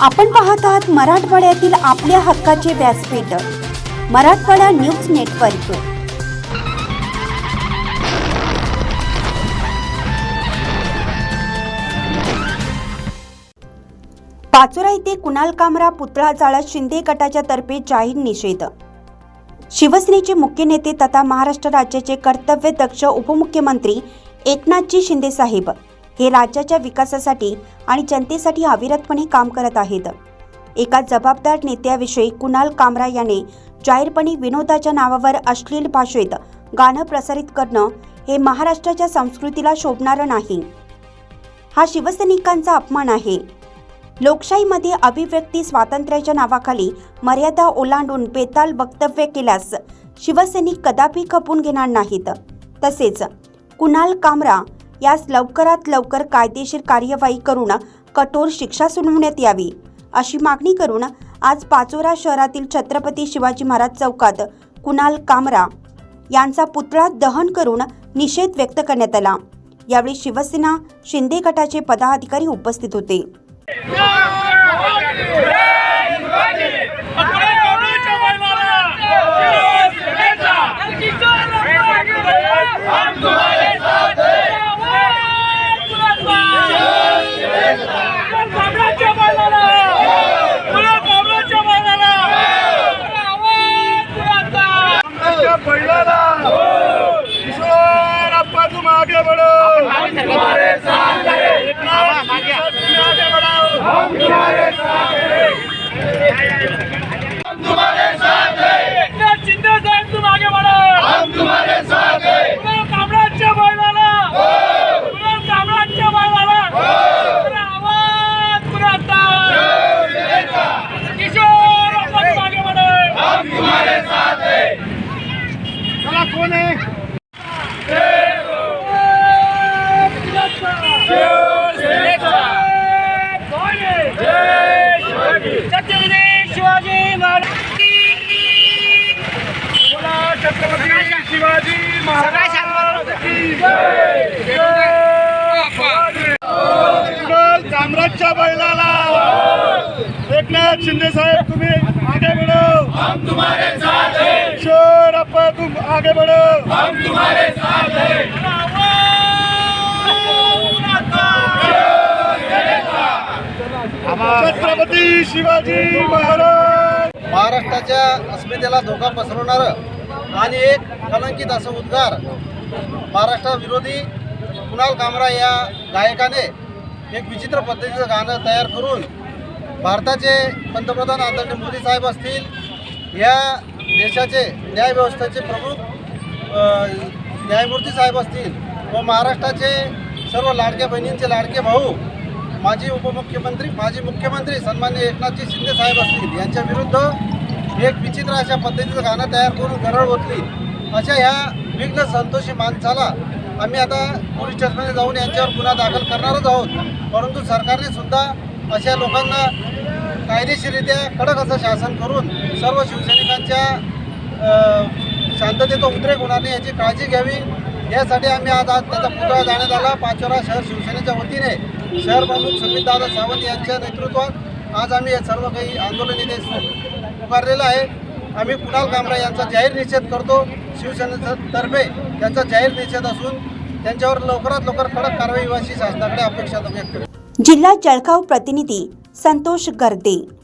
आपण पाहत आहात मराठवाड्यातील आपल्या हक्काचे व्यासपीठ मराठवाडा न्यूज नेटवर्क. पाचोरा येथे कुणाल कामरा पुतळा जाळा शिंदे गटाच्या तर्फे जाहीर निषेध. शिवसेनेचे मुख्य नेते तथा महाराष्ट्र राज्याचे कर्तव्यदक्ष उपमुख्यमंत्री एकनाथजी शिंदे साहेब हे राज्याच्या विकासासाठी आणि जनतेसाठी अविरतपणे काम करत आहेत. एका जबाबदार नेत्याविषयी कुणाल कामरा याने जाहीरपणे विनोदाच्या नावावर अश्लील भाषेत गाणं प्रसारित करणं हे महाराष्ट्राच्या संस्कृतीला शोभणारं नाही. हा शिवसैनिकांचा अपमान आहे. लोकशाहीमध्ये अभिव्यक्ती स्वातंत्र्याच्या नावाखाली मर्यादा ओलांडून बेताल वक्तव्य केल्यास शिवसैनिक कदापि खपून घेणार नाहीत. तसेच कुणाल कामरा यास लवकरात लवकर कायदेशीर कार्यवाही करून कठोर शिक्षा सुनावण्यात यावी. अशी मागणी करून आज पाचोरा शहरातील छत्रपती शिवाजी महाराज चौकात कुणाल कामरा यांचा पुतळा दहन करून निषेध व्यक्त करण्यात आला. यावेळी शिवसेना शिंदे गटाचे पदाधिकारी उपस्थित होते. आगे बढ़ो। तुम्हारे साथ आगे बढ़ो एकनाथ शिंदे साहेब तुम आगे बढ़ो हम तुम्हारे साथ हैं कामराजच्या बैलाला कुणाल कामराजच्या बैलाला पुरा आवाज पुरा ताल. किशोर आपण तुम आगे बढ़ो चला कोण आहे छत्रपती शिवाजी महाराज बोला छत्रपती शिवाजी महाराज कामराजच्या बैलाला। एकनाथ शिंदे साहेब तुम्ही आगे बढ़ो। हम तुम्हारे साथ हैं। किशोर अप्पा तुम आगे बढ़ो। हम छत्रपती शिवाजी महाराज! महाराष्ट्राच्या अस्मितेला धोका पसरवणारं आणि एक कलंकित असं उद्गार महाराष्ट्राविरोधी कुणाल कामरा या गायकाने एक विचित्र पद्धतीचं गाणं तयार करून भारताचे पंतप्रधान आदरणीय मोदी साहेब असतील या देशाचे न्यायव्यवस्थेचे प्रमुख न्यायमूर्ती साहेब असतील व महाराष्ट्राचे सर्व लाडक्या बहिणींचे लाडके भाऊ माजी उपमुख्यमंत्री माजी मुख्यमंत्री सन्मान्य एकनाथजी शिंदे साहेब असतील यांच्या विरुद्ध एक विचित्र अशा पद्धतीचं गाणं तयार करून गरळ ओतली. अशा ह्या विघ्न संतोषी माणसाला आम्ही आता पोलीस स्टेशनमध्ये जाऊन यांच्यावर गुन्हा दाखल करणारच आहोत. परंतु सरकारने सुद्धा अशा लोकांना कायदेशीररित्या कडक असं शासन करून सर्व शिवसैनिकांच्या शांततेचा उद्रेक होणार नाही याची काळजी घ्यावी. यासाठी आम्ही आज आज त्याचा पुतळा जाण्यात आला. पाचोरा शहर शिवसेनेच्या वतीने शहर प्रमुख सुमितदादा सावंत यांच्या नेतृत्वात आज आम्ही हे सर्व काही आंदोलन इथे सु- पुकारलेलं आहे. आम्ही कुणाल कामरा यांचा जाहीर निषेध करतो. शिवसेनेतर्फे त्यांचा जाहीर निषेध असून त्यांच्यावर लवकरात लवकर कडक कारवाई व्हायची शासनाकडे अपेक्षा व्यक्त जिल्हा जळगाव प्रतिनिधी संतोष गर्दे.